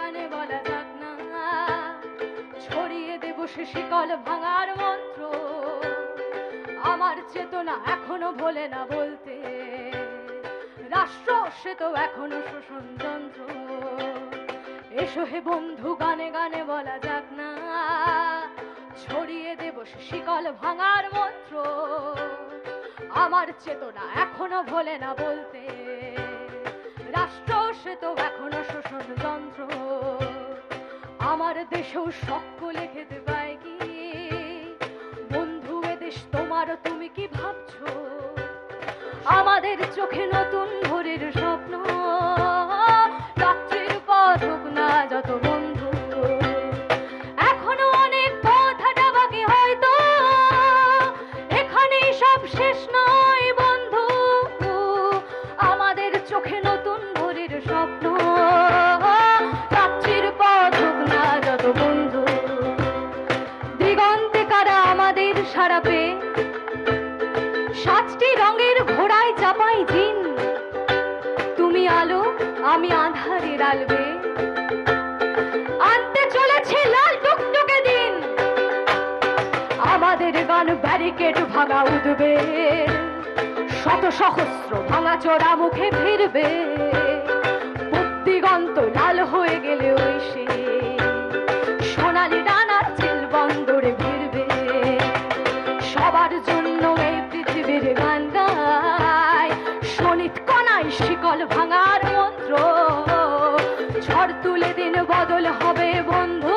গানে বলা যাক না। ছড়িয়ে দেব সে শিকল ভাঙার মন্ত্র। আমার চেতনা এখনও ভোলে না বলতে। রাষ্ট্র সে তো এখনও শোষণ যন্ত্র। এসো হে বন্ধু, গানে গানে বলা যাক না। ছড়িয়ে দেব শিকল ভাঙার মন্ত্র। আমার চেতনা এখনও ভোলে না বলতে। রাষ্ট্র সে তো আমার দেশেও সকলে খেতে পায় কি? বন্ধু এ দেশ তোমারও তুমি কি ভাবছ? আমাদের চোখে নতুন সাতটি রঙের ঘোড়ায় চাপাই দিন তুমি আলো, আমি আধারের আলবে আনতে চলেছে লাল টুকটুকে দিন। আমাদের গান ব্যারিকেড ভাঙা উঠবে। শত সহস্র ভাঙা চোরা মুখে ফিরবে। ভাঙার মন্ত্র। ঝড় তুলে দিন বদল হবে বন্ধু।